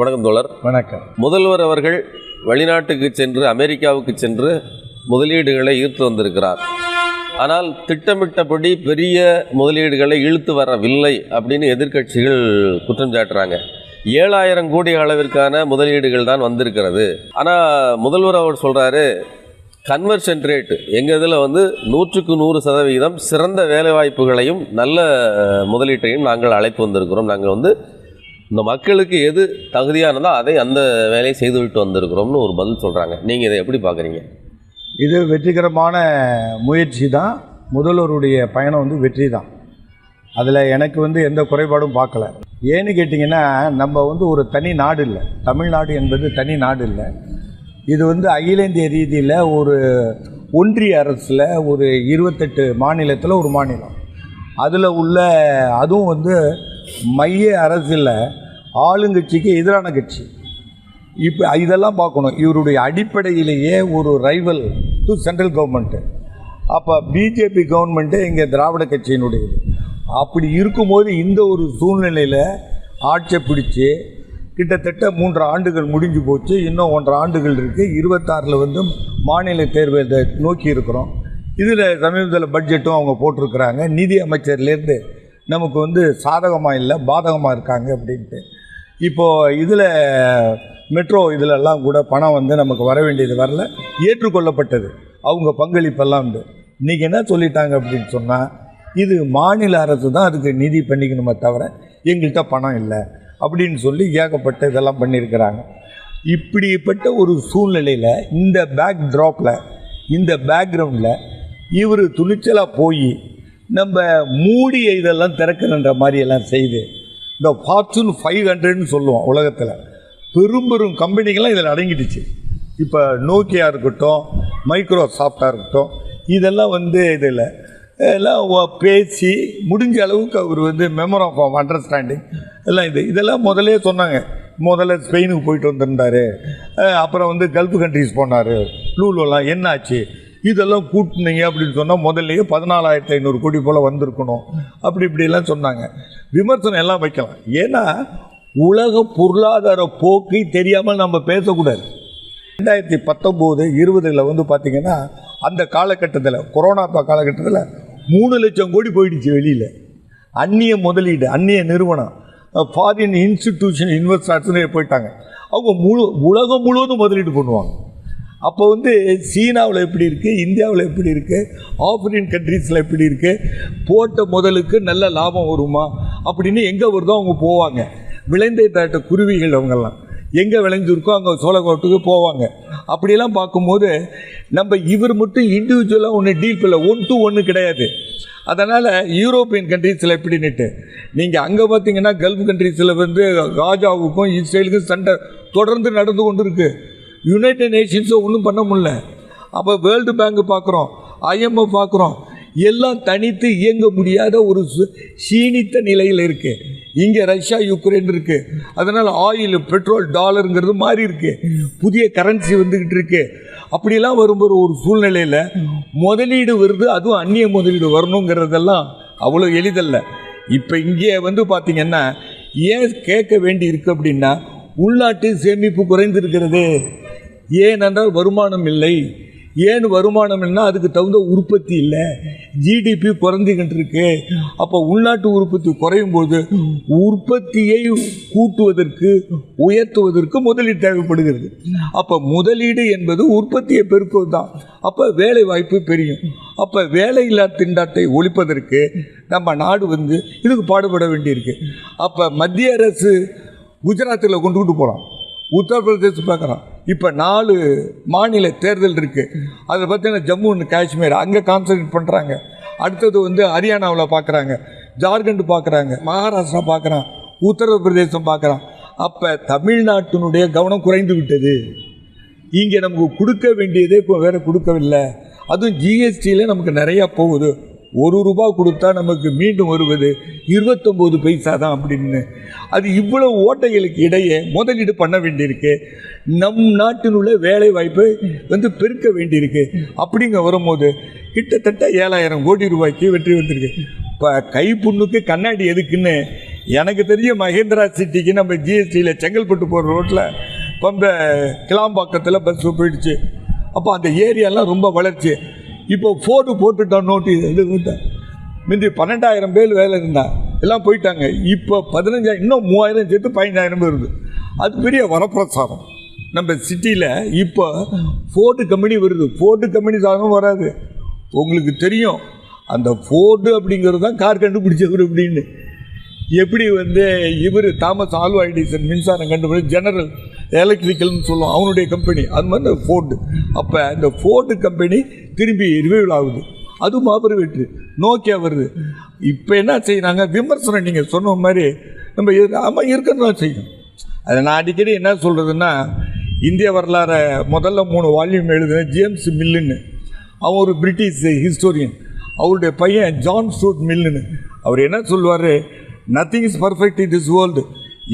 வணக்கம் தோழர். வணக்கம். முதல்வர் அவர்கள் வெளிநாட்டுக்கு சென்று அமெரிக்காவுக்கு சென்று முதலீடுகளை ஈர்த்து வந்திருக்கிறார். ஆனால் திட்டமிட்டபடி பெரிய முதலீடுகளை இழுத்து வரவில்லை அப்படின்னு எதிர்க்கட்சிகள் குற்றம் சாட்டுறாங்க. ஏழாயிரம் கோடி அளவிற்கான முதலீடுகள் தான் வந்திருக்கிறது. ஆனால் முதல்வர் அவர் சொல்கிறாரு கன்வர்ஷன் ரேட் எங்கள் இதில் வந்து நூற்றுக்கு நூறு சதவிகிதம் சிறந்த வேலைவாய்ப்புகளையும் நல்ல முதலீட்டையும் நாங்கள் அழைப்பு வந்திருக்கிறோம். நாங்கள் வந்து இந்த மக்களுக்கு எது தகுதியானதோ அதை அந்த வேலையை செய்துவிட்டு வந்திருக்கிறோம்னு ஒரு பதில் சொல்கிறாங்க நீங்கள் இதை எப்படி பார்க்குறீங்க? இது வெற்றிகரமான முயற்சி தான். முதல்வருடைய பயணம் வந்து வெற்றி தான். அதில் எனக்கு வந்து எந்த குறைபாடும் பார்க்கல. ஏன்னு கேட்டிங்கன்னா நம்ம வந்து ஒரு தனி நாடு இல்லை. தமிழ்நாடு என்பது தனி நாடு இல்லை. இது வந்து அகில இந்திய ரீதியில் ஒரு ஒன்றிய அரசில் ஒரு இருபத்தெட்டு மாநிலத்தில் ஒரு மாநிலம். அதில் உள்ள அதுவும் வந்து மைய அரசில் ஆளுங்கட்சிக்கு எதிரான கட்சி. இப்போ இதெல்லாம் பார்க்கணும். இவருடைய அடிப்படையிலேயே ஒரு ரைவல் டு சென்ட்ரல் கவர்மெண்ட்டு அப்போ பிஜேபி கவர்மெண்ட்டு இங்கே திராவிட கட்சியினுடையது. அப்படி இருக்கும்போது இந்த ஒரு சூழ்நிலையில் ஆட்சியை பிடிச்சி கிட்டத்தட்ட மூன்று ஆண்டுகள் முடிஞ்சு போச்சு. இன்னும் ஒன்றரை ஆண்டுகள் இருக்குது இருபத்தாறில் வந்து மாநில தேர்வை இதை நோக்கி இருக்கிறோம். இதில் சமீபத்தில் பட்ஜெட்டும் அவங்க போட்டிருக்கிறாங்க. நிதி அமைச்சர்லேருந்து நமக்கு வந்து சாதகமாக இல்லை பாதகமாக இருக்காங்க அப்படின்ட்டு. இப்போது இதில் மெட்ரோ இதிலெல்லாம் கூட பணம் வந்து நமக்கு வர வேண்டியது வரல ஏற்றுக்கொள்ளப்பட்டது. அவங்க பங்களிப்பெல்லாம் உண்டு இன்றைக்கி என்ன சொல்லிட்டாங்க அப்படின்னு சொன்னால் இது மாநில அரசு தான் அதுக்கு நிதி பண்ணிக்கணுமே தவிர எங்கள்கிட்ட பணம் இல்லை அப்படின்னு சொல்லி ஏகப்பட்ட இதெல்லாம் பண்ணியிருக்கிறாங்க. இப்படிப்பட்ட ஒரு சூழ்நிலையில் இந்த பேக் ட்ராப்பில் இந்த பேக்ரவுண்டில் இவர் துணிச்சலாக போய் நம்ம மூடிய இதெல்லாம் திறக்கணுன்ற மாதிரி எல்லாம் செய்து இந்த ஃபார்ச்சூன் ஃபைவ் ஹண்ட்ரட்னு சொல்லுவோம் உலகத்தில். பெரும் பெரும் கம்பெனிகள்லாம் இதில் அடங்கிடுச்சு. இப்போ நோக்கியா இருக்கட்டும் மைக்ரோசாஃப்டாக இருக்கட்டும் இதெல்லாம் வந்து இதில் எல்லாம் பேசி முடிஞ்ச அளவுக்கு அவர் வந்து மெமர் ஆஃப் அண்டர்ஸ்டாண்டிங் எல்லாம் இது இதெல்லாம் முதலே சொன்னாங்க. முதல்ல ஸ்பெயினுக்கு போயிட்டு வந்திருந்தாரு. அப்புறம் வந்து கல்ஃப் கண்ட்ரிஸ் போனார். லூலோலாம் என்னாச்சு? இதெல்லாம் கூட்டினீங்க அப்படின்னு சொன்னால் முதல்லயே பதினாலாயிரத்தி ஐநூறு கோடி போல் வந்திருக்கணும். அப்படி இப்படிலாம் சொன்னாங்க. விமர்சனம் எல்லாம் வைக்கலாம். ஏன்னா உலக பொருளாதார போக்கை தெரியாமல் நம்ம பேசக்கூடாது. ரெண்டாயிரத்தி பத்தொம்போது இருபதில் வந்து பார்த்திங்கன்னா அந்த காலகட்டத்தில் கொரோனா காலகட்டத்தில் மூணு லட்சம் கோடி போயிடுச்சு வெளியில். அந்நிய முதலீடு அந்நிய நிறுவனம் ஃபாரின் இன்ஸ்டிடியூஷன் இன்வெஸ்டர்ஸ்னு போயிட்டாங்க. அவங்க முழு உலகம் முழுவதும் முதலீடு பண்ணுவாங்க. அப்போ வந்து சீனாவில் எப்படி இருக்குது இந்தியாவில் எப்படி இருக்குது ஆப்பிரின் கண்ட்ரீஸில் எப்படி இருக்குது போட்ட முதலுக்கு நல்ல லாபம் வருமா அப்படின்னு எங்கே வருதோ அவங்க போவாங்க. விளைந்தை தாட்ட குருவிகள் அவங்கெல்லாம். எங்கே விளைஞ்சிருக்கோ அங்கே சோழக்கோட்டுக்கு போவாங்க. அப்படியெல்லாம் பார்க்கும்போது நம்ம இவர் மட்டும் இண்டிவிஜுவலாக ஒன்று டீல் பண்ணல ஒன் டு ஒன்று கிடையாது. அதனால் யூரோப்பியன் கண்ட்ரீஸில் எப்படின்னுட்டு நீங்கள் அங்கே பார்த்தீங்கன்னா கல்ஃப் கண்ட்ரீஸில் வந்து காஜாவுக்கும் இஸ்ரேலுக்கும் சண்டை தொடர்ந்து நடந்து கொண்டு இருக்குது யுனைடெட் நேஷன்ஸோ ஒன்றும் பண்ண முடியல. அப்போ வேர்ல்டு பேங்க் பார்க்குறோம் ஐஎம்எஃப் பார்க்குறோம் எல்லாம் தனித்து இயங்க முடியாத ஒரு சு- சீனித்த நிலையில் இருக்குது இங்கே ரஷ்யா யுக்ரைன் இருக்குது அதனால் ஆயில் பெட்ரோல் டாலருங்கிறது மாறி இருக்கு. புதிய கரன்சி வந்துக்கிட்டு இருக்கு. அப்படிலாம் வரும்போது ஒரு சூழ்நிலையில் முதலீடு வருது அதுவும் அந்நிய முதலீடு வரணுங்கிறதெல்லாம் அவ்வளோ எளிதல்ல. இப்போ இங்கே வந்து பார்த்திங்கன்னா ஏன் கேட்க வேண்டி இருக்கு அப்படின்னா உள்நாட்டு சேமிப்பு குறைந்திருக்கிறது. ஏனென்றால் வருமானம் இல்லை. ஏன் வருமானம் இல்லைன்னா அதுக்கு தகுந்த உற்பத்தி இல்லை. ஜிடிபி குறைஞ்சிக்கிட்டு இருக்கு அப்போ உள்நாட்டு உற்பத்தி குறையும் போது உற்பத்தியை கூட்டுவதற்கு உயர்த்துவதற்கு முதலீடு தேவைப்படுகிறது. அப்போ முதலீடு என்பது உற்பத்தியை பெருக்குவது தான். அப்போ வேலை வாய்ப்பு பெரியும். அப்போ வேலையில்லா திண்டாட்டை ஒழிப்பதற்கு நம்ம நாடு வந்து இதுக்கு பாடுபட வேண்டியிருக்கு. அப்போ மத்திய அரசு குஜராத்தில் கொண்டுகிட்டு போகிறான் உத்தரப்பிரதேசம் பார்க்குறான். இப்போ நாலு மாநில தேர்தல் இருக்குது அதில் பார்த்தீங்கன்னா ஜம்மு அண்ட் காஷ்மீர் அங்கே கான்சன்ட்ரேட் பண்ணுறாங்க அடுத்தது வந்து ஹரியானாவில் பார்க்குறாங்க. ஜார்க்கண்ட் பார்க்குறாங்க. மகாராஷ்டிரா பார்க்குறான். உத்தரப்பிரதேசம் பார்க்குறான். அப்போ தமிழ்நாட்டினுடைய கவனம் குறைந்து விட்டது. இங்கே நமக்கு கொடுக்க வேண்டியதே இப்போ வேறு கொடுக்கவில்லை. அதுவும் ஜிஎஸ்டியில் நமக்கு நிறையா போகுது. ஒரு ரூபா கொடுத்தா நமக்கு மீண்டும் வருவது இருபத்தொம்போது பைசா தான் அப்படின்னு. அது இவ்வளவு ஓட்டைகளுக்கு இடையே முதலீடு பண்ண வேண்டியிருக்கு. நம் நாட்டினுள்ள வேலை வாய்ப்பை வந்து பெருக்க வேண்டியிருக்கு. அப்படிங்க வரும்போது கிட்டத்தட்ட ஏழாயிரம் கோடி ரூபாய்க்கு வெற்றி வந்திருக்கு. இப்போ கைப்புண்ணுக்கு கண்ணாடி எதுக்குன்னு எனக்கு தெரிய மகேந்திரா சிட்டிக்கு நம்ம ஜிஎஸ்டியில் செங்கல்பட்டு போகிற ரோட்டில் பம்பை கிளாம்பாக்கத்தில் பஸ் போயிடுச்சு. அப்போ அந்த ஏரியாலாம் ரொம்ப வளர்ச்சி. இப்போ ஃபோர்டு போட்டுட்டான் நோட்டீஸ் இது விட்டேன். முந்தி பன்னெண்டாயிரம் பேர் வேலை இருந்தான் எல்லாம் போயிட்டாங்க. இப்போ பதினஞ்சாயிரம் இன்னும் மூவாயிரம் சேர்த்து பதினஞ்சாயிரம் பேர் வருது. அது பெரிய வரப்பிரசாரம் நம்ம சிட்டியில் இப்போ ஃபோர்டு கம்பெனி வருது. ஃபோர்டு கம்பெனி சாதனம் வராது. உங்களுக்கு தெரியும் அந்த ஃபோர்டு அப்படிங்கிறது தான் கார் கண்டுபிடிச்சவர் அப்படின்னு எப்படி வந்து இவர் தாமஸ் ஆல்வா எடிசன் மின்சாரம் கண்டுபிடிச்ச ஜெனரல் எலக்ட்ரிக்கல்னு சொல்லுவோம். அவனுடைய கம்பெனி அது மாதிரி ஃபோர்டு அப்போ இந்த ஃபோர்டு கம்பெனி திரும்பி ரிவைவல் ஆகுது. அது மாபெரும் வெற்றி. நோக்கியா வருது. இப்போ என்ன செய்கிறாங்க விமர்சனம் நீங்கள் சொன்ன மாதிரி நம்ம ஆமாம் இருக்கணும் செய்யும். அதை நான் அடிக்கடி என்ன சொல்கிறதுன்னா இந்திய வரலாறை முதல்ல மூணு வால்யூம் எழுதுன ஜேம்ஸ் மில்லுன்னு அவன் ஒரு பிரிட்டிஷ் ஹிஸ்டோரியன் அவருடைய பையன் ஜான் ஸ்டூட் மில்லுன்னு அவர் என்ன சொல்லுவார்? Nothing is perfect in this world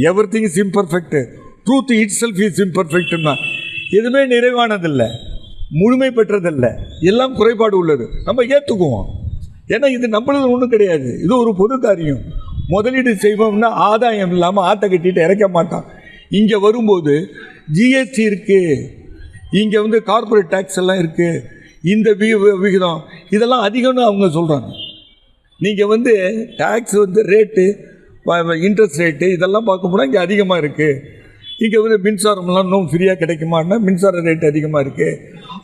everything is imperfect truth itself is இம்பர்ஃபெக்ட்னா எதுவுமே நிறைவானதில்லை முழுமை பெற்றதில்லை எல்லாம் குறைபாடு உள்ளது. நம்ம ஏற்றுக்குவோம் ஏன்னா இது நம்மளது ஒன்றும் கிடையாது. இது ஒரு பொது காரியம். முதலீடு செய்வோம்னா ஆதாயம் இல்லாமல் ஆற்ற கட்டிட்டு இறக்க மாட்டான். இங்கே வரும்போது ஜிஎஸ்டி இருக்குது இங்கே வந்து கார்ப்பரேட் டேக்ஸ் எல்லாம் இருக்குது இந்த வி- விகிதம். இதெல்லாம் அதிகம்னு அவங்க சொல்கிறாங்க நீங்கள் வந்து டேக்ஸ் வந்து ரேட்டு இன்ட்ரெஸ்ட் ரேட்டு இதெல்லாம் பார்க்க போனால் இங்கே அதிகமாக இருக்குது இங்கே வந்து மின்சாரம்லாம் இன்னும் ஃப்ரீயாக கிடைக்குமான்னா மின்சார ரேட் அதிகமாக இருக்குது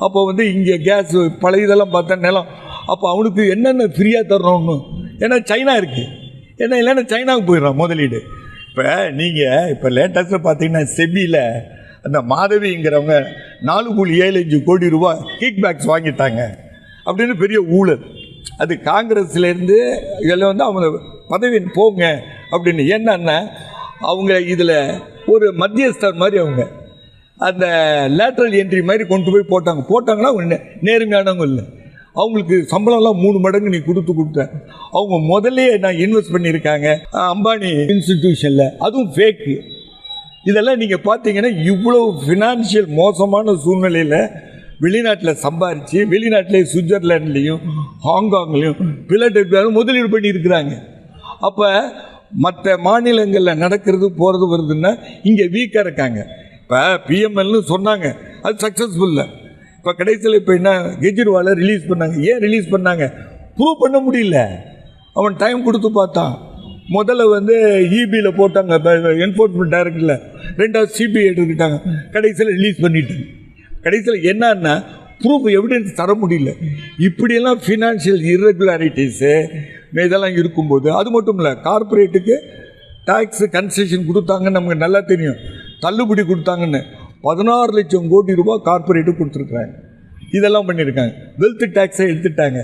அப்போ வந்து இங்கே கேஸ் பழைய இதெல்லாம் பார்த்தா நிலம். அப்போ அவனுக்கு என்னென்ன ஃப்ரீயாக தர்றோம்னு? ஏன்னா சைனா இருக்குது ஏன்னா இல்லைன்னா சைனாவுக்கு போயிடுறான் முதலீடு. இப்போ நீங்கள் இப்போ லேட்டஸ்ட்டில் பார்த்தீங்கன்னா செபியில் அந்த மாதவிங்கிறவங்க நாலு புள்ளி ஏழு அஞ்சு கோடி ரூபா கிக் பேக்ஸ் வாங்கிட்டாங்க. அப்படின்னு பெரிய ஊழல். அது காங்கிரஸ்லேருந்து இதில் வந்து அவங்க பதவி போங்க அப்படின்னு. என்னன்னா அவங்க இதில் ஒரு மத்தியஸ்தர் மாதிரி அவங்க. அந்த லேட்ரல் என்ட்ரி மாதிரி கொண்டு போய் போட்டாங்க. போட்டாங்கன்னா அவங்க நேர்மையானவங்க இல்லை. அவங்களுக்கு சம்பளம்லாம் மூணு மடங்கு நீ கொடுத்து கொடுத்த. அவங்க முதல்லையே நான் இன்வெஸ்ட் பண்ணியிருக்காங்க. அம்பானி இன்ஸ்டிடியூஷனில் அதுவும் ஃபேக்கு இதெல்லாம் நீங்கள் பார்த்தீங்கன்னா இவ்வளோ ஃபினான்ஷியல் மோசமான சூழ்நிலையில் வெளிநாட்டில் சம்பாரித்து வெளிநாட்டிலே சுவிட்சர்லாண்ட்லேயும் ஹாங்காங்லேயும் பிலடெல்பியாவும் முதலீடு பண்ணியிருக்கிறாங்க. அப்போ மற்ற மாநிலங்களில் நடக்கிறது போகிறது வருதுன்னா இங்கே வீக்காக இருக்காங்க. இப்போ பிஎம்எல்னு சொன்னாங்க. அது சக்ஸஸ்ஃபுல்ல இப்போ கடைசியில் இப்போ என்ன கெஜ்ரிவாலை ரிலீஸ் பண்ணாங்க. ஏன் ரிலீஸ் பண்ணாங்க? ப்ரூவ் பண்ண முடியல. அவன் டைம் கொடுத்து பார்த்தான். முதல்ல வந்து இபியில் போட்டாங்க. என்ஃபோர்ஸ்மெண்ட் டைரக்டரில் ரெண்டாவது சிபிஐ எடுத்துக்கிட்டாங்க கடைசியில் ரிலீஸ் பண்ணிட்டாங்க. கடைசியில் என்னன்னா ப்ரூஃப் எவிடன்ஸ் தர முடியல. இப்படியெல்லாம் ஃபினான்ஷியல் இர்ரெகுலாரிட்டிஸு இதெல்லாம் இருக்கும்போது அது மட்டும் இல்லை கார்ப்பரேட்டுக்கு டேக்ஸு கன்செஷன் கொடுத்தாங்கன்னு நமக்கு நல்லா தெரியும். தள்ளுபடி கொடுத்தாங்கன்னு பதினாறு லட்சம் கோடி ரூபாய் கார்ப்பரேட்டு கொடுத்துருக்குறாங்க. இதெல்லாம் பண்ணியிருக்காங்க. வெல்த் டேக்ஸை எடுத்துட்டாங்க.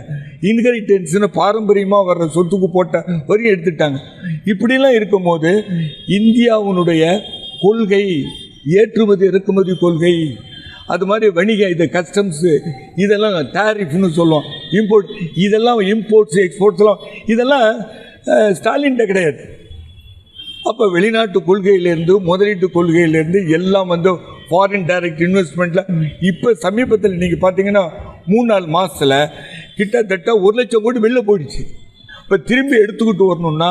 இன்ஹெரிட்டன்ஸ்னு பாரம்பரியமாக வர்ற சொத்துக்கு போட்ட வரையும் எடுத்துட்டாங்க. இப்படிலாம் இருக்கும்போது இந்தியாவினுடைய கொள்கை ஏற்றுமதி இறக்குமதி கொள்கை அது மாதிரி வணிக இது கஸ்டம்ஸு இதெல்லாம் டேரிஃப்னு சொல்லுவோம். இம்போர்ட் இதெல்லாம் இம்போர்ட்ஸ் எக்ஸ்போர்ட்ஸ்லாம் இதெல்லாம் ஸ்டாலின்கிட்ட கிடையாது. அப்போ வெளிநாட்டு கொள்கையிலேருந்து முதலீட்டு கொள்கையிலேருந்து எல்லாம் வந்து ஃபாரின் டைரக்ட் இன்வெஸ்ட்மெண்ட்டில் இப்போ சமீபத்தில் நீங்கள் பார்த்தீங்கன்னா மூணு நாலு மாதத்தில் கிட்டத்தட்ட ஒரு லட்சம் கோடி வெளில போயிடுச்சு. இப்போ திரும்பி எடுத்துக்கிட்டு வரணும்னா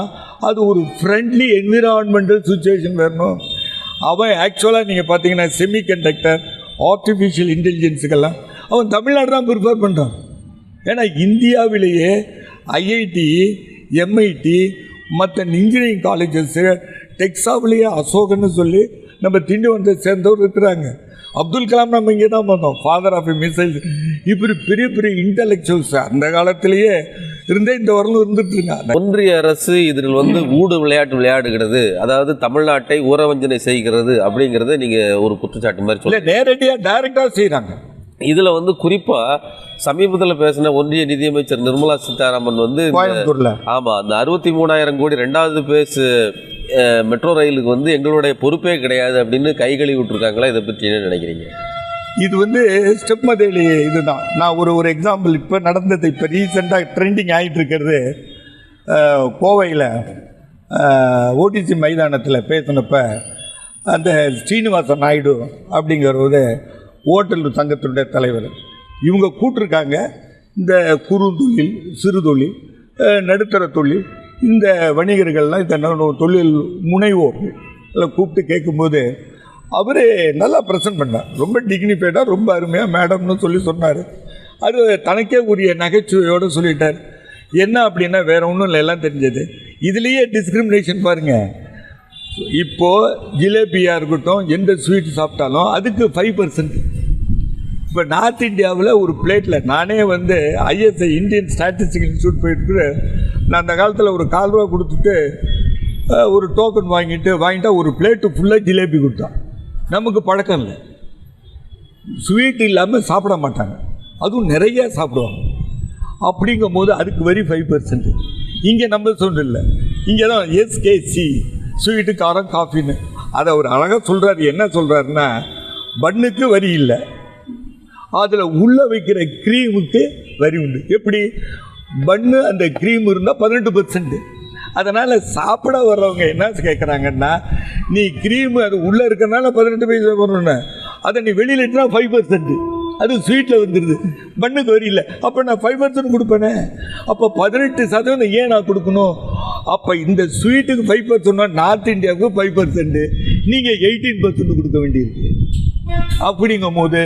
அது ஒரு ஃப்ரெண்ட்லி என்விரான்மெண்டல் சுச்சுவேஷன் வரணும் அவன் ஆக்சுவலாக நீங்கள் பார்த்தீங்கன்னா செமி கண்டக்டர் ஆர்டிஃபிஷியல் இன்டெலிஜென்ஸுக்கெல்லாம் அவன் தமிழ்நாடு தான் ப்ரிஃபர் பண்ணுறான் ஏன்னா இந்தியாவிலேயே ஐஐடி எம்ஐடி மற்ற இன்ஜினியரிங் காலேஜஸ்ஸு டெக்ஸாவிலேயே அசோகன்னு சொல்லி நம்ம திண்டிவனத்தை சேர்ந்தவர் இருக்கிறாங்க. அப்துல் கலாம் நம்ம இங்கே தான் பார்த்தோம் ஃபாதர் ஆஃப் மிசைல்ஸ் இப்படி பெரிய பெரிய இன்டலெக்சுவல்ஸ் அந்த காலத்திலேயே இருந்தே இந்த வரலும் இருந்துட்டு இருக்காங்க ஒன்றிய அரசு இதில் வந்து ஊடு விளையாட்டு விளையாடுகிறது. அதாவது தமிழ்நாட்டை ஊரவஞ்சனை செய்கிறது அப்படிங்கிறத நீங்க ஒரு குற்றச்சாட்டு மாதிரி சொல்லுங்க நேரடியாக டைரெக்டாக செய்கிறாங்க இதுல வந்து குறிப்பா சமீபத்தில் பேசின ஒன்றிய நிதியமைச்சர் நிர்மலா சீதாராமன் வந்து இந்த- கோயம்புத்தூரில். ஆமா அந்த அறுபத்தி மூணாயிரம் கோடி ரெண்டாவது அஹ், மெட்ரோ ரயிலுக்கு வந்து எங்களுடைய பொறுப்பே கிடையாது அப்படின்னு கை கழுவி விட்டுருக்காங்களா? இதை பற்றி என்ன நினைக்கிறீங்க? இது வந்து ஸ்டெப் மதேலி இதுதான். நான் ஒரு ஒரு எக்ஸாம்பிள் இப்போ நடந்தது இப்போ ரீசெண்டாக ட்ரெண்டிங் ஆகிட்டு இருக்கிறது. கோவையில் ஓடிசி மைதானத்தில் பேசினப்ப அந்த ஸ்ரீனிவாச நாயுடு அப்படிங்கிறவர் ஓட்டல் சங்கத்தினுடைய தலைவர் இவங்க கூட்டிருக்காங்க. இந்த குறுந்தொழில் சிறு தொழில் நடுத்தர தொழில் இந்த வணிகர்கள்லாம் இந்த தொழில் முனைவோர். எல்லாம் கூப்பிட்டு கேட்கும்போது அவர் நல்லா ப்ரெசென்ட் பண்ணார். ரொம்ப டிக்னிஃபைடாக ரொம்ப அருமையாக மேடம்னு சொல்லி சொன்னார். அது தனக்கே உரிய நகைச்சுவையோடு சொல்லிட்டார். என்ன அப்படின்னா வேறு ஒன்றும் இல்லை எல்லாம் தெரிஞ்சது. இதுலேயே டிஸ்கிரிமினேஷன் பாருங்கள் இப்போது ஜிலேபியாக இருக்கட்டும் எந்த ஸ்வீட் சாப்பிட்டாலும் அதுக்கு ஃபைவ் பர்சன்ட் இப்போ நார்த் இந்தியாவில் ஒரு பிளேட்டில் நானே வந்து ஐஎஸ்ஐ இந்தியன் ஸ்டாட்டிஸ்டிக் இன்ஸ்டியூட் போயிட்டு நான் அந்த காலத்தில் ஒரு கால் ரூபா கொடுத்துட்டு ஒரு டோக்கன் வாங்கிட்டு வாங்கிட்டா ஒரு பிளேட்டு ஃபுல்லாக ஜிலேபி கொடுத்தான் நமக்கு பழக்கம் இல்லை. ஸ்வீட் இல்லாமல் சாப்பிட மாட்டாங்க. அதுவும் நிறைய சாப்பிடுவாங்க. அப்படிங்கும்போது அதுக்கு வரி ஃபைவ் பர்சன்ட் இங்கே நம்ம சொல்ல இங்கே தான் எஸ்கேசி ஸ்வீட்டு காரம் காஃபின்னு அதை அவர் அழகாக சொல்கிறாரு என்ன சொல்கிறாருன்னா பண்ணுக்கு வரி இல்லை. அதில் உள்ளே வைக்கிற க்ரீமுக்கு வரி உண்டு. எப்படி? பண்ணு அந்த க்ரீம் இருந்தால் பதினெட்டு பர்சன்ட்டு அதனால் சாப்பிட வர்றவங்க என்ன கேட்குறாங்கன்னா நீ க்ரீமு அது உள்ளே இருக்கிறனால பதினெட்டு பைசா வரணும்னு அதை நீ வெளியில் இட்டுனா ஃபைவ் பர்சன்ட்டு அது ஸ்வீட்டில் வந்துடுது பண்ணுக்கு வரி இல்லை. அப்போ நான் ஃபைவ் பர்சன்ட் கொடுப்பேனே. அப்போ பதினெட்டு சதவீதம் ஏன் நான் கொடுக்கணும்? அப்போ இந்த ஸ்வீட்டுக்கு ஃபைவ் பர்சன்ட்னா நார்த் இந்தியாவுக்கு ஃபைவ் பர்சன்ட்டு நீங்கள் எயிட்டீன் பர்சன்ட் கொடுக்க வேண்டியிருக்கு. அப்படிங்கும் போது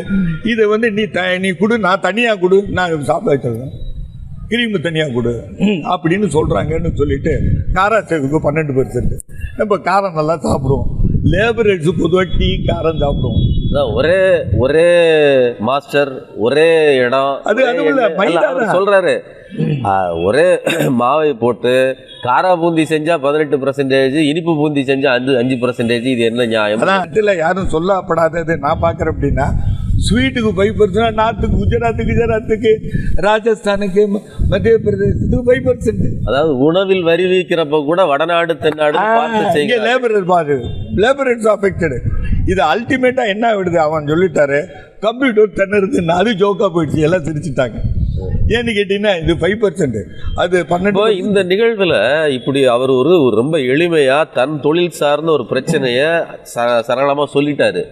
இதை வந்து நீ த நீ கொடு நான் தனியாக கொடு நான் சாப்பிட வச்சிருக்கேன். கிரீமு தனியாக கொடு அப்படின்னு சொல்கிறாங்கன்னு சொல்லிட்டு காரா சேவுக்கு பன்னெண்டு பர்சன்ட் நம்ம காரம் நல்லா சாப்பிடுவோம். லேபரேட்ஸு பொதுவாக டீ காரம் சாப்பிடுவோம். ஒரே ஒரே மாஸ்டர் ஒரே இடம் அது- அவர். சொல்றாரு. ஒரே மாவை போட்டு காரா பூந்தி செஞ்சா பதினெட்டு பர்சன்டேஜ் இனிப்பு பூந்தி செஞ்சா அஞ்சு அஞ்சு பர்சன்டேஜ் இது என்ன நியாயம்? நாட்டில் யாரும் சொல்லப்படாதது. நான் பார்க்குறேன் அப்படின்னா ஸ்வீட்டுக்கு ஃபைவ் நார்த்துக்கு குஜராத்துக்கு குஜராத்துக்கு ராஜஸ்தானுக்கு மத்திய பிரதேசத்துக்கு ஃபைவ் பர்சன்ட் அதாவது உணவில் வரி விதிக்கிறப்ப கூட வடநாடு தென்னாடு லேபர் பாரு. லேபர் இட்ஸ் அஃபெக்டடு இது அல்டிமேட்டாக என்ன விடுது அவன் சொல்லிட்டாரு கம்ப்யூட்டர் திணறுதுன்னு அது ஜோக்காக போயிடுச்சு எல்லாம் சிரிச்சிட்டாங்க. ஏன்னு கேட்டிங்கன்னா இது ஃபைவ் பர்சன்ட் அது பன்னெண்டு இந்த நிகழ்வில் இப்படி அவர் ஒரு ரொம்ப எளிமையாக தன் தொழில் சார்ந்த ஒரு பிரச்சனையை ச சரளமாக சொல்லிட்டாரு.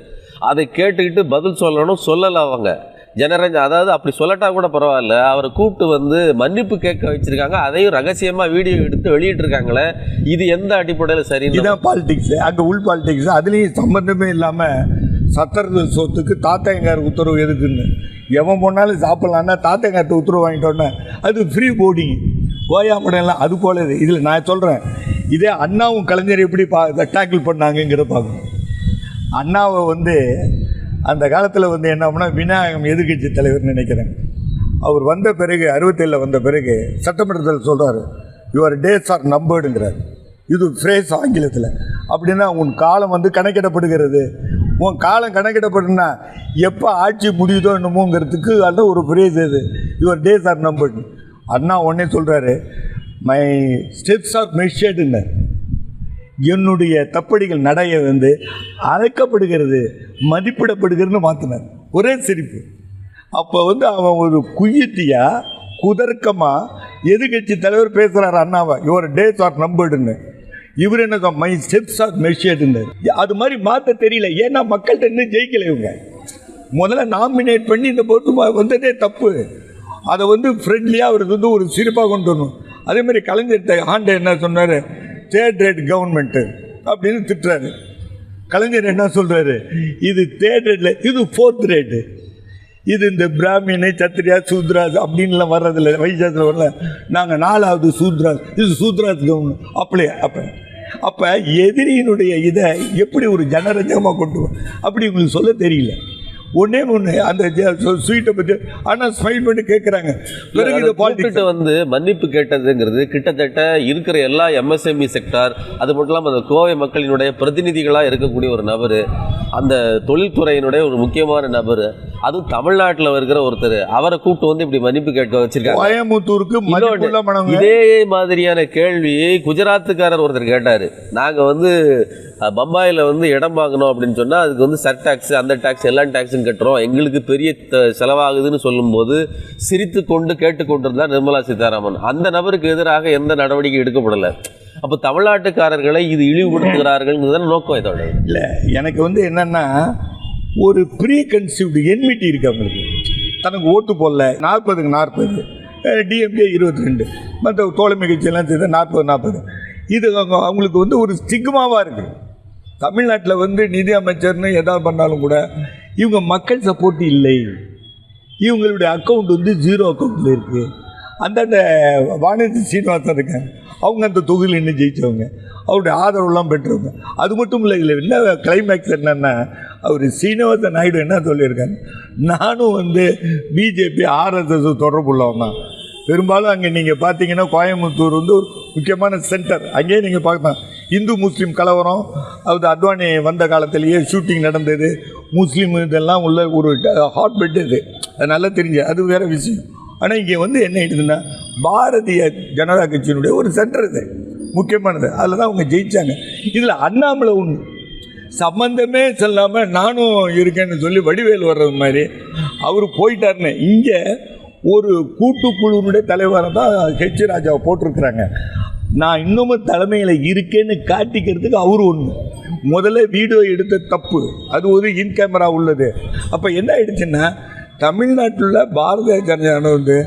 அதை கேட்டுக்கிட்டு பதில் சொல்லணும் சொல்லலை அவங்க. ஜனரஞ்ச அதாவது அப்படி சொல்லட்டா கூட பரவாயில்ல. அவரை கூப்பிட்டு வந்து மன்னிப்பு கேட்க வச்சிருக்காங்க. அதையும் ரகசியமாக வீடியோ எடுத்து வெளியிட்டிருக்காங்களே. இது எந்த அடிப்படையில் சரி இதான் பாலிடிக்ஸ் அங்கே உள் பாலிடிக்ஸ் அதுலேயும் சம்மந்தமே இல்லாமல் சத்துறது சொத்துக்கு தாத்தாங்கார் உத்தரவு எதுக்குன்னு? எவன் போனாலும் சாப்பிட்லான்னா தாத்தாங்கார்ட்ட உத்தரவு வாங்கிட்டோன்னே அது ஃப்ரீ போர்டிங் ஓயாமடலாம் அது போல இது இதில் நான் சொல்கிறேன் இதே அண்ணாவும் கலைஞர் எப்படி பா டேக்கிள் பண்ணாங்கங்கிறத பார்க்கணும். அண்ணாவை வந்து அந்த காலத்தில் வந்து என்ன விநாயகம் எதிர்க்கட்சி தலைவர் நினைக்கிறேன். அவர் வந்த பிறகு அறுபத்தேழில் வந்த பிறகு சட்டமன்றத்தில் சொல்கிறாரு யுவர் டேஸ் ஆர் நம்பர்டுங்கிறார் இது ஃப்ரேஸ் ஆங்கிலத்தில். அப்படின்னா உன் காலம் வந்து கணக்கிடப்படுகிறது. உன் காலம் கணக்கிடப்படுனா எப்போ ஆட்சி முடியுதோ என்னமோங்கிறதுக்கு அந்த ஒரு ஃப்ரேஸ் இது. Your days are numbered Anna உடனே சொல்கிறாரு மை ஸ்டெப்ஸ் ஆர் மெஷர்டுன்னு என்னுடைய தப்படிகள் நடைய வந்து அழைக்கப்படுகிறது மதிப்பிடப்படுகிறதுன்னு மாற்றினார் ஒரே சிரிப்பு. அப்போ வந்து அவன் ஒரு குயித்தியா குதர்க்கமாக எதிர்கட்சி தலைவர் பேசுகிறார் அண்ணாவை யுவர் டேஸ் ஆர் நம்பர்டுன்னு இவர் என்ன மை ஸ்டெப்ஸ் ஆர் மெஷியர்டுன்னு அது மாதிரி மாற்ற தெரியல. ஏன்னா மக்கள்கிட்ட இன்னும் ஜெயிக்கல இவங்க. முதல்ல நாமினேட் பண்ணி இந்த பொறுத்து மா- வந்ததே தப்பு. அதை வந்து ஃப்ரெண்ட்லியாக அவருக்கு வந்து ஒரு சிரிப்பாக கொண்டு வரணும். அதே மாதிரி கலைஞர் ஆண்டை என்ன சொன்னார் தேர்ட் ரேட் கவர்மெண்ட்டு அப்படின்னு திட்டுறாரு. கலைஞர் என்ன சொல்கிறாரு இது தேர்ட் ரேட்டில் இது ஃபோர்த் ரேட்டு இது இந்த பிராமினு சத்திரியா சூத்ராஸ் அப்படின்லாம் வர்றதில்ல. வைஜாத்தில் வரல. நாங்கள் நாலாவது சூத்ராஸ். இது சூத்ராஸ் கவர்மெண்ட் அப்படியே அப்போ அப்போ எதிரியினுடைய இதை எப்படி ஒரு ஜனரஞ்சகமாக கொண்டு அப்படி உங்களுக்கு சொல்ல தெரியல. ஒன்றே ஒன்று அந்த ஸ்வீட்டை பற்றி ஆனால் ஸ்மைல் பண்ணி கேட்குறாங்க பிறகு இதை கூப்பிட்டு வந்து மன்னிப்பு கேட்டதுங்கிறது கிட்டத்தட்ட இருக்கிற எல்லா எம்எஸ்எம்இ செக்டார் அது மட்டும் இல்லாமல் அந்த கோவை மக்களினுடைய பிரதிநிதிகளாக இருக்கக்கூடிய ஒரு நபர் அந்த தொழில்துறையினுடைய ஒரு முக்கியமான நபர் அதுவும் தமிழ்நாட்டில் இருக்கிற ஒருத்தர் அவரை கூப்பிட்டு வந்து இப்படி மன்னிப்பு கேட்க வச்சிருக்காங்க. கோயம்புத்தூருக்கு இதே மாதிரியான கேள்வியை குஜராத்துக்காரர் ஒருத்தர் கேட்டார். நாங்கள் வந்து பம்பாயில வந்து இடம் வாங்கினோம் அப்படின்னு சொன்னால் அதுக்கு வந்து சர் டாக்ஸ் அந்த டாக்ஸ் எல்லா டாக்ஸும் கட்டுறோம். எங்களுக்கு பெரிய செலவாகுதுன்னு சொல்லும்போது சிரித்து கொண்டு கேட்டுக்கொண்டிருந்தார் நிர்மலா சீதாராமன். அந்த நபருக்கு எதிராக எந்த நடவடிக்கை எடுக்கப்படலை. அப்போ தமிழ்நாட்டுக்காரர்களை இது இழிவுபடுத்துகிறார்கள் நோக்கம் இதோட. இல்லை எனக்கு வந்து என்னென்னா ஒரு ப்ரீ கன்சீவ்டு என்மிட்டி இருக்கு அவங்களுக்கு. தனக்கு ஓட்டு போடல நாற்பதுக்கு நாற்பது. டிஎம்கே இருபத்தி ரெண்டு மற்ற தோழமை கட்சியெல்லாம் சேர்ந்து நாற்பது நாற்பது. இது அவங்களுக்கு வந்து ஒரு ஸ்டிக்மாவாக இருக்குது தமிழ்நாட்டில் வந்து நிதி அமைச்சர்னு எதாவது பண்ணாலும் கூட இவங்க மக்கள் சப்போர்ட் இல்லை. இவங்களுடைய அக்கௌண்ட் வந்து ஜீரோ அக்கௌண்ட்டில் இருக்குது அந்தாண்ட வானதி சீனிவாசன் இருக்காங்க. அவங்க அந்த தொகுதியில் இன்னும் ஜெயிச்சவங்க. அவருடைய ஆதரவுலாம் பெற்றவங்க. அது மட்டும் இல்லை இதில் என்ன கிளைமேக்ஸ் என்னென்னா அவர் சீனிவாச நாயுடு என்ன சொல்லியிருக்காங்க நானும் வந்து பிஜேபி ஆர்எஸ்எஸ் தொடர்பு தான். பெரும்பாலும் அங்கே நீங்கள் பார்த்தீங்கன்னா கோயம்புத்தூர் வந்து ஒரு முக்கியமான சென்டர் அங்கேயே நீங்கள் பார்க்கலாம் இந்து முஸ்லீம் கலவரம் அது அத்வானி வந்த காலத்திலேயே ஷூட்டிங் நடந்தது. முஸ்லீம் இதெல்லாம் உள்ள ஒரு ஹாட் பெட் இது. அது நல்லா தெரிஞ்சு அது வேறு விஷயம். ஆனால் இங்கே வந்து என்ன ஆயிடுதுன்னா பாரதிய ஜனதா கட்சியினுடைய ஒரு சென்டர் இது. முக்கியமானது. அதில் தான் அவங்க ஜெயித்தாங்க இதில் அண்ணாமலை ஒன்று சம்பந்தமே சொல்லாமல் நானும் இருக்கேன்னு சொல்லி வடிவேல் வர்றது மாதிரி அவர் போயிட்டாருன்னு. இங்கே ஒரு கூட்டுக்குழுவினுடைய தலைவராக தான் ஹெச் ராஜாவை போட்டிருக்கிறாங்க. நான் இன்னமும் தலைமையில் இருக்கேன்னு காட்டிக்கிறதுக்கு அவர் ஒன்று முதல்ல வீடியோ எடுத்த தப்பு. அது ஒரு இன் கேமரா உள்ளது. அப்போ என்ன ஆயிடுச்சுன்னா தமிழ்நாட்டில் பாரதிய ஜனதா வந்து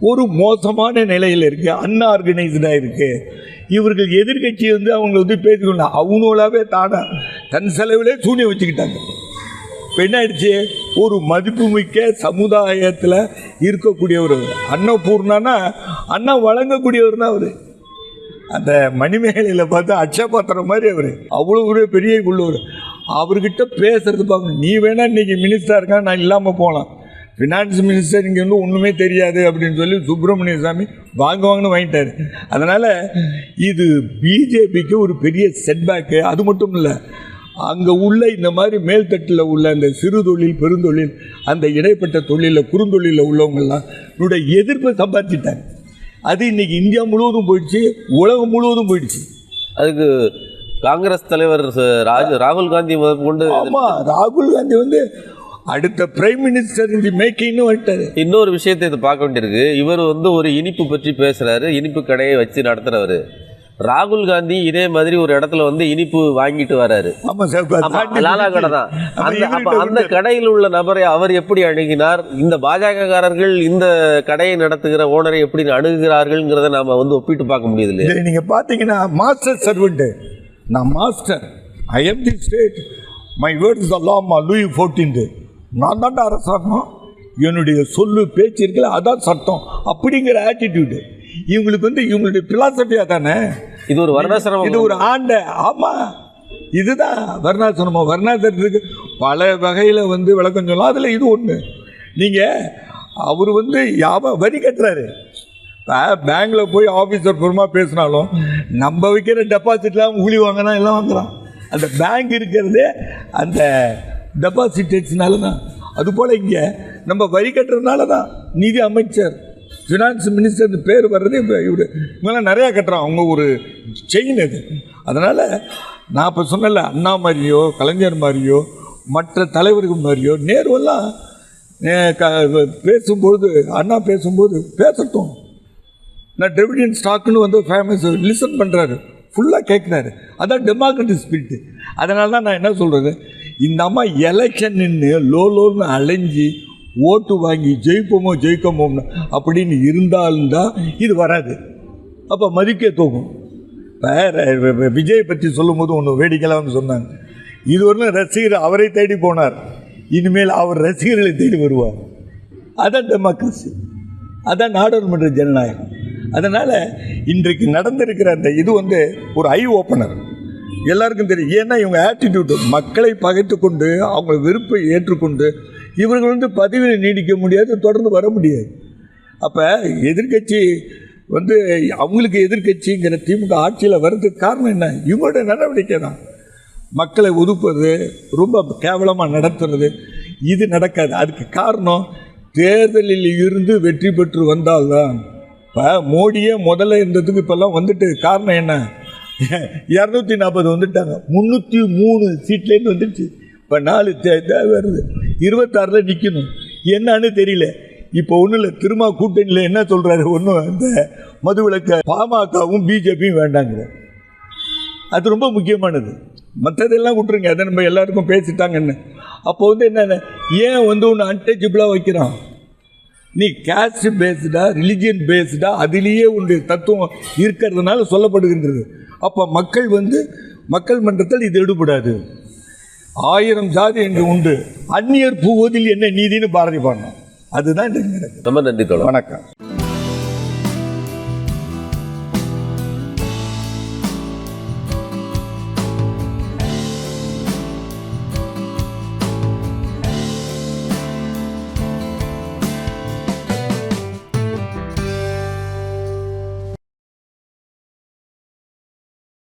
ஒரு மோசமான நிலையில் இருக்குது அன்ஆர்கனைஸ்டாக இருக்குது இவர்கள் எதிர்கட்சி வந்து அவங்க வந்து பேசிக்கொள்ள அவங்களாவே தானே? தன் செலவிலே சூனியம் வச்சுக்கிட்டாங்க. என்ன ஆயிடுச்சு ஒரு மதிப்புமிக்க சமுதாயத்தில் இருக்கக்கூடியவர் அன்னபூர்ணானா? அண்ணா வழங்கக்கூடியவர் தான் அவர். அந்த மணிமேகலையில் பார்த்து அக்ஷபாத்திரம் மாதிரி அவர். அவ்வளோ ஒரு பெரிய உள்ளவர் அவர்கிட்ட பேசுறது பார்க்கணும். நீ வேணா இன்னைக்கு மினிஸ்டராக இருக்கா? நான் இல்லாமல் போகலாம் ஃபினான்ஸ் மினிஸ்டர் இங்கே வந்து ஒன்றுமே தெரியாது அப்படின்னு சொல்லி சுப்பிரமணிய சாமி வாங்க வாங்கன்னு வாங்கிட்டார். அதனால் இது பிஜேபிக்கு ஒரு பெரிய செட்பேக்கு அது மட்டும் இல்லை. அங்கே உள்ள இந்த மாதிரி மேல்தட்டில் உள்ள அந்த சிறு தொழில் பெருந்தொழில் அந்த இடைப்பட்ட தொழிலில் குறுந்தொழிலில் உள்ளவங்கெல்லாம் என்னுடைய எதிர்ப்பை சம்பாதிச்சிட்டாங்க. அது இன்னைக்கு இந்தியா முழுவதும் போயிடுச்சு உலகம் முழுவதும் போயிடுச்சு. அதுக்கு காங்கிரஸ் தலைவர் ராஜ் ராகுல் காந்தி கொண்டு ஆமாம் ராகுல் காந்தி வந்து அடுத்த பிரைம் மினிஸ்டர் இந்த மேக்கிங்னு வந்துட்டாரு. இன்னொரு விஷயத்தை இது பார்க்க வேண்டியிருக்கு. இவர் வந்து ஒரு இனிப்பு பற்றி பேசுறாரு. இனிப்பு கடையை வச்சு நடத்துறவர். ராகுல் காந்தி இதே மாதிரி ஒரு இடத்துல வந்து இனிப்பு வாங்கிட்டு வராரு. லாலா கடை தான். அந்த அந்த கடையில் உள்ள நபரை அவர் எப்படி அணுகினார்? இந்த பாஜகக்காரர்கள் இந்த கடையை நடத்துகிற ஓனரை எப்படி அணுகுகிறார்கள்ங்கிறத நாம வந்து ஒப்பிட்டு பார்க்க முடியுது இல்லையா இதை நீங்கள் பார்த்தீங்கன்னா மாஸ்டர் சர்வெண்ட்டு நான் master. I am the state my word is Allama Louis fourteenth நான் தான்டா அரசாங்கம். என்னுடைய சொல்லு பேச்சு இருக்குல்ல அதான் சட்டம். அப்படிங்கிற ஆட்டிடியூடு இவங்களுக்கு வந்து இவங்களுடைய பிலாசபியாக தானே? இது ஒரு வர்ணாசிரமம். இது ஒரு ஆண்ட ஆமாம் இதுதான் வர்ணாசிரமம். வர்ணாசிரத்துக்கு பல வகையில் வந்து விளக்கம் சொல்லலாம். அதில் இது ஒன்று நீங்கள் அவர் வந்து யாப வரி கட்டுறாரு. இப்போ பேங்க்கில் போய் ஆஃபீஸர் பூர்வமாக பேசினாலும் நம்ம வைக்கிற டெபாசிட்லாம் ஊழி வாங்கினா எல்லாம் வாங்குறான். அந்த பேங்க் இருக்கிறதே அந்த டெபாசிட்டர்ஸ்னால தான் அதுபோல் இங்கே நம்ம வரி கட்டுறதுனால தான் நிதி அமைச்சர் ஃபினான்ஸ் மினிஸ்டர் பேர் வர்றது இப்போ இவர். இவங்கெல்லாம் நிறையா கட்டுறான் அவங்க ஒரு செயின் அது. அதனால் நான் இப்போ சொன்னல அண்ணா மாதிரியோ கலைஞர் மாதிரியோ மற்ற தலைவர்கள் மாதிரியோ நேருவெல்லாம் க- பேசும்போது அண்ணா பேசும்போது பேசட்டும். நான் டெவிடியன் ஸ்டாக்குன்னு வந்து ஃபேமஸ் லிசன் பண்ணுறாரு ஃபுல்லாக கேட்குறாரு அதான் டெமோக்ரட்டிக் ஸ்பிரிட்டு அதனால தான் நான் என்ன சொல்கிறது இந்த அம்மா எலெக்ஷன் நின்று லோ லோன்னு அலைஞ்சி ஓட்டு வாங்கி ஜெயிப்போமோ ஜெயிக்கமோன்னு அப்படின்னு இருந்தாலும் தான் இது வராது. அப்போ மதிக்க தூக்கும். வேற விஜய் பற்றி சொல்லும்போது ஒன்று வேடிக்கலாம்னு சொன்னாங்க. இதுவரையும் ரசிகர் அவரை தேடி போனார். இனிமேல் அவர் ரசிகர்களை தேடி வருவார். அதான் டெமோக்ரஸி அதான் நாடாளுமன்ற ஜனநாயகம். அதனால் இன்றைக்கு நடந்திருக்கிற அந்த இது வந்து ஒரு ஐ ஓப்பனர் எல்லாருக்கும் தெரியும். ஏன்னா இவங்க ஆட்டிடியூட் மக்களை பகைத்து கொண்டு அவங்க விருப்பை ஏற்றுக்கொண்டு இவர்கள் வந்து பதவியில் நீடிக்க முடியாது தொடர்ந்து வர முடியாது. அப்போ எதிர்க்கட்சி வந்து அவங்களுக்கு எதிர்க்கட்சிங்கிற திமுக ஆட்சியில் வர்றதுக்கு காரணம் என்ன? இவங்களோட நடவடிக்கை தான். மக்களை ஒதுக்குவது ரொம்ப கேவலமாக நடத்துறது இது நடக்காது. அதுக்கு காரணம் தேர்தலில் இருந்து வெற்றி பெற்று வந்தால்தான். இப்போ மோடியே முதல்ல இருந்ததுக்கு இப்போல்லாம் வந்துட்டு காரணம் என்ன? இரநூத்தி நாற்பது வந்துட்டாங்க. முந்நூற்றி மூணு சீட்லேருந்து வந்துடுச்சு இப்போ நாலு தே- வருது. இருபத்தாறில் நிற்கணும் என்னன்னு தெரியல. இப்போ ஒன்றும் இல்லை. திருமா கூட்டணியில் என்ன சொல்கிறாரு ஒன்றும் இந்த மதுவிலக்க பாமகவும் பிஜேபியும் வேண்டாங்கிற. அது ரொம்ப முக்கியமானது. மற்றதெல்லாம் விட்ருங்க அதை நம்ம எல்லாருக்கும் பேசிட்டாங்கன்னு. அப்போ வந்து என்னென்ன? ஏன் வந்து ஒன்று அன்டச்சபிளாக வைக்கிறான்? நீ கேஸ்ட் பேஸ்டா ரிலிஜியன் பேஸ்டா அதிலேயே உண்டு தத்துவம் இருக்கிறதுனால சொல்லப்படுகின்றது. அப்போ மக்கள் வந்து மக்கள் மன்றத்தில் இது எடுபடாது. ஆயிரம் ஜாதி என்று உண்டு. அந்நியர் பூவதில் என்ன நீதின்னு பாரதி பாடணும் அதுதான் ரொம்ப நன்றி வணக்கம்.